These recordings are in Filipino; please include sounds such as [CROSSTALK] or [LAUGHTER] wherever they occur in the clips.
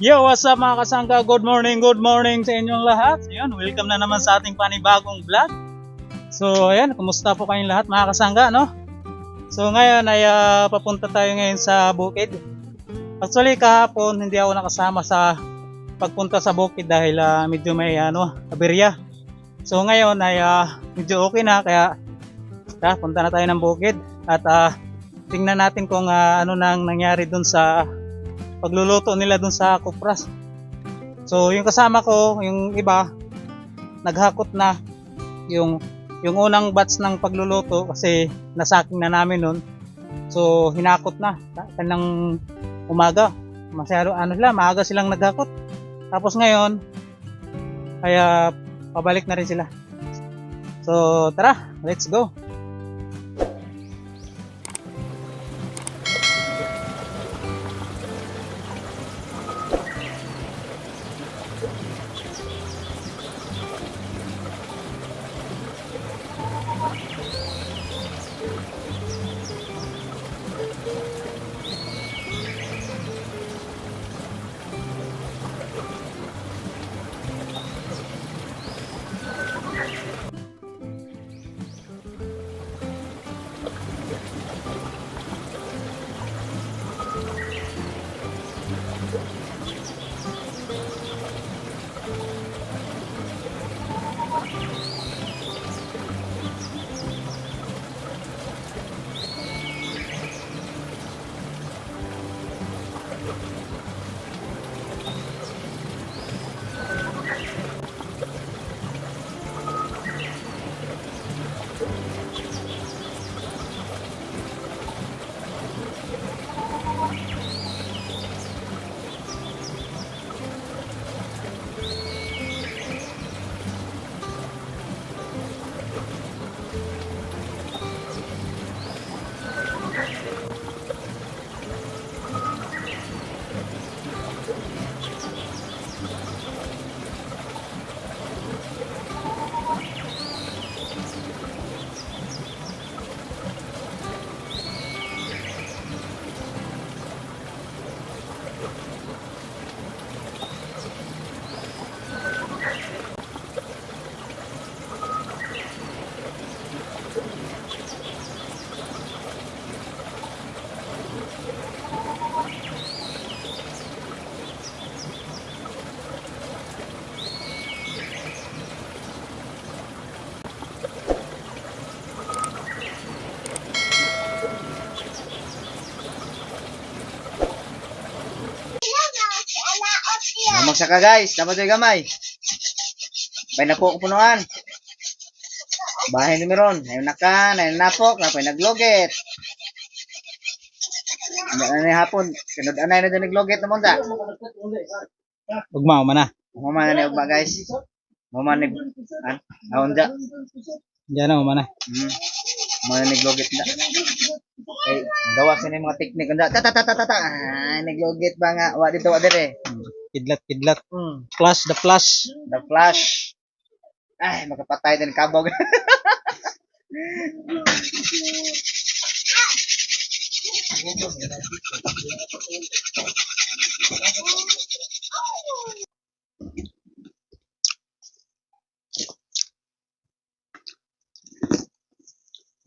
Yo, what's up mga kasangga? Good morning, good morning sa inyong lahat. Ayun, welcome na naman sa ating panibagong vlog. So, ayan, kumusta po kayong lahat mga kasangga, no? So, ngayon ay ah, papunta tayo ngayon sa bukid. Actually, kahapon hindi ako nakasama sa pagpunta sa bukid dahil ah, medyo may ano, aberya. So, ngayon ay ah, medyo okay na kaya tara, punta na tayo ng bukid at ah, tingnan natin kung ah, ano nang nangyari dun sa pagluluto nila dun sa kupras. So, yung kasama ko, yung iba, naghakot na yung yung unang batch ng pagluluto kasi nasaking na namin nun. So, hinakot na kanang umaga. Masyado ano sila, maaga silang naghakot. Tapos ngayon, kaya pabalik na rin sila. So, tara, let's go. Mamagsa ka guys, dapat ay gamay. Pay napo ko punuan. Bahay ni meron, ayun na ka, ayun napok, na pay nagloget. Ano na hapon, sunod anay na dyan nagloget naman ta. Ugma man na. Mama na ni ugma guys. Mama ni, an, ahon dyan. Diyan na man na. Hmm. Mama na nagloget na. Ay, gawa sa mga teknik. Ta ta ta ta ta. Ah, nagloget ba nga, wa dito wa dire. Kidlat, kidlat. Hmm. Plus the plus. The Flash. Ay, makapatay din kabog. [LAUGHS]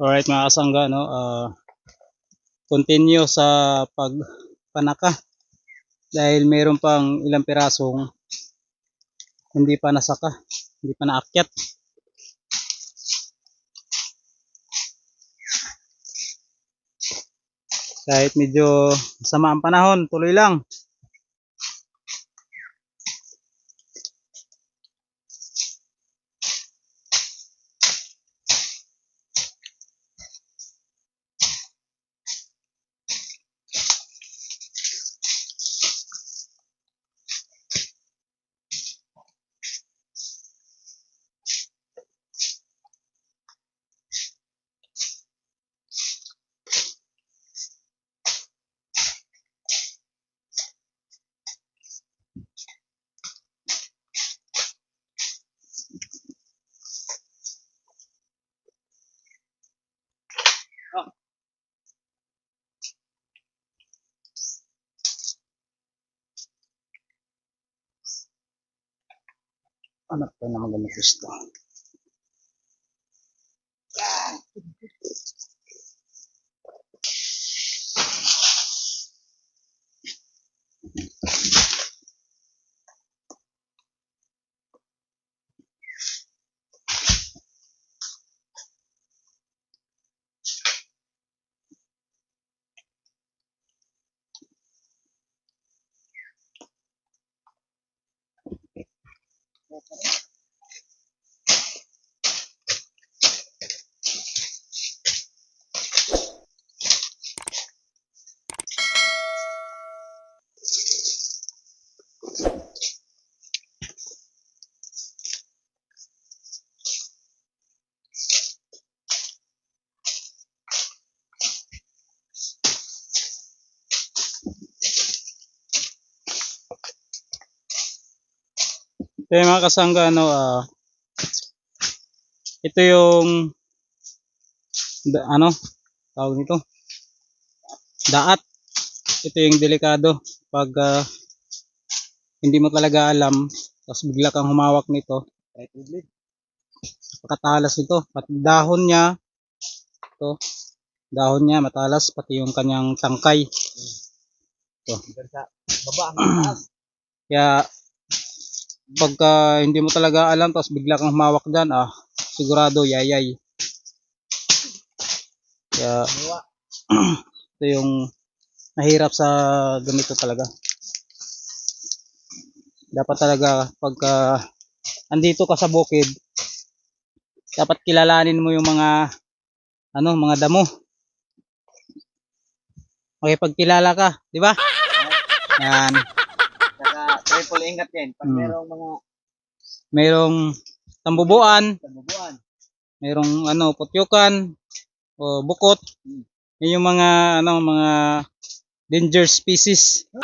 Alright mga kasangga, no? ah, continue sa pagpanaka dahil mayroon pang ilang pirasong hindi pa nasaka, hindi pa naakyat. Kahit medyo sama ang panahon, tuloy lang. Hanap tayo na magandang pwesto. Kaya mga kasangga, ano, ah, ito yung, da- ano, tawag nito, daat. Ito yung delikado pag ah, hindi mo talaga alam, tapos bigla kang humawak nito, pakatalas nito, pati dahon niya, ito, dahon niya matalas, pati yung kanyang tangkay. Sa baba. Kaya, pagka hindi mo talaga alam, tapos bigla kang humawak dyan, ah, sigurado, yayay. Kaya, [CLEARS THROAT] ito yung nahirap sa ganito talaga. Dapat talaga, pagka andito ka sa bukid, dapat kilalanin mo yung mga, ano, mga damo. Okay, pag kilala ka, di ba? [LAUGHS] Yan. Triple ingat yan. Pag Hmm. merong mga Mayroong tambubuan, tabubuan. mayroong ano putyukan o bukot Hmm. yun yung mga ano mga danger species [LAUGHS]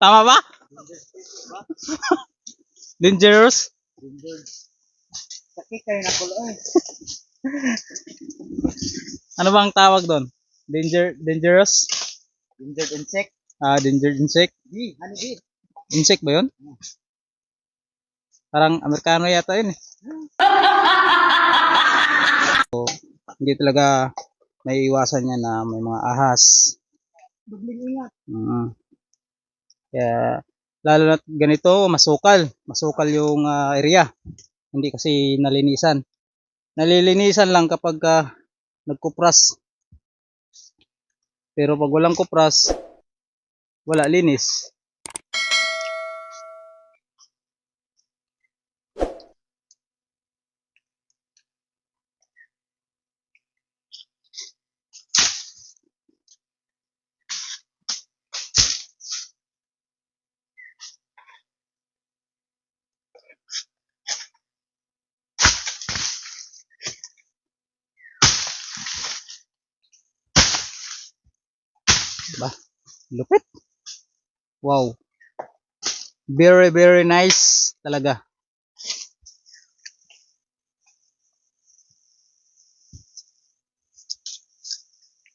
tama ba dangerous Danger. Sakit kayo na kulo eh. ano bang tawag doon danger dangerous Danger insect. ah danger insect ano di? insect ba yun parang amerikano yata yun eh [LAUGHS] so, hindi talaga may iwasan niya na may mga ahas Dubling ingat. Mm. Kaya lalo na ganito, masukal. Masukal yung ah, area. Hindi kasi nalinisan. Nalilinisan lang kapag ah, nagkupras. Pero pag walang kupras, wala linis. Diba? Lupit. Wow. Very, very nice talaga.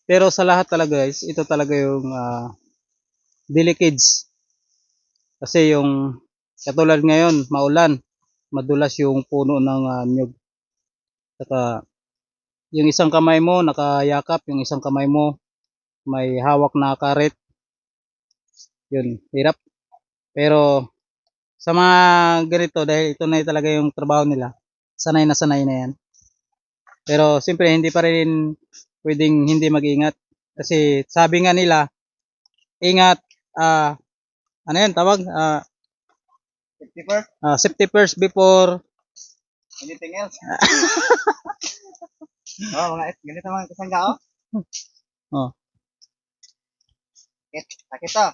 Pero sa lahat talaga guys, ito talaga yung uh, delicates. Kasi yung katulad ngayon, maulan, madulas yung puno ng uh, nyug. Saka yung isang kamay mo nakayakap, yung isang kamay mo may hawak na karet. Yun, hirap. Pero sa mga ganito, dahil ito na talaga yung trabaho nila, sanay na sanay na yan. Pero siyempre hindi pa rin pwedeng hindi mag-ingat. Kasi sabi nga nila, ingat, ah, ano yan tawag? Ah, Safety first. ah, safety first before Anything else? [LAUGHS] oh, mga ganito mga kasangga oh. Oh. Sakit, sakit to.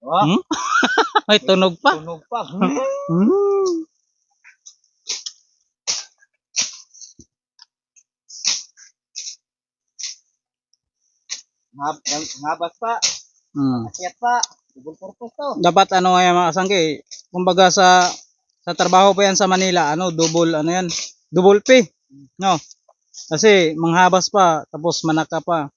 Oh, Hmm? [LAUGHS] Ay, tunog pa. tunog pa. Hmm. [LAUGHS] Ngab, ngabas pa, Hmm. pa. Double purpose to. dapat ano nga yan mga kasangge, kumbaga sa sa trabaho pa yan sa Manila, ano, double, ano yan, double pay, no? Kasi manghabas pa, tapos manaka pa.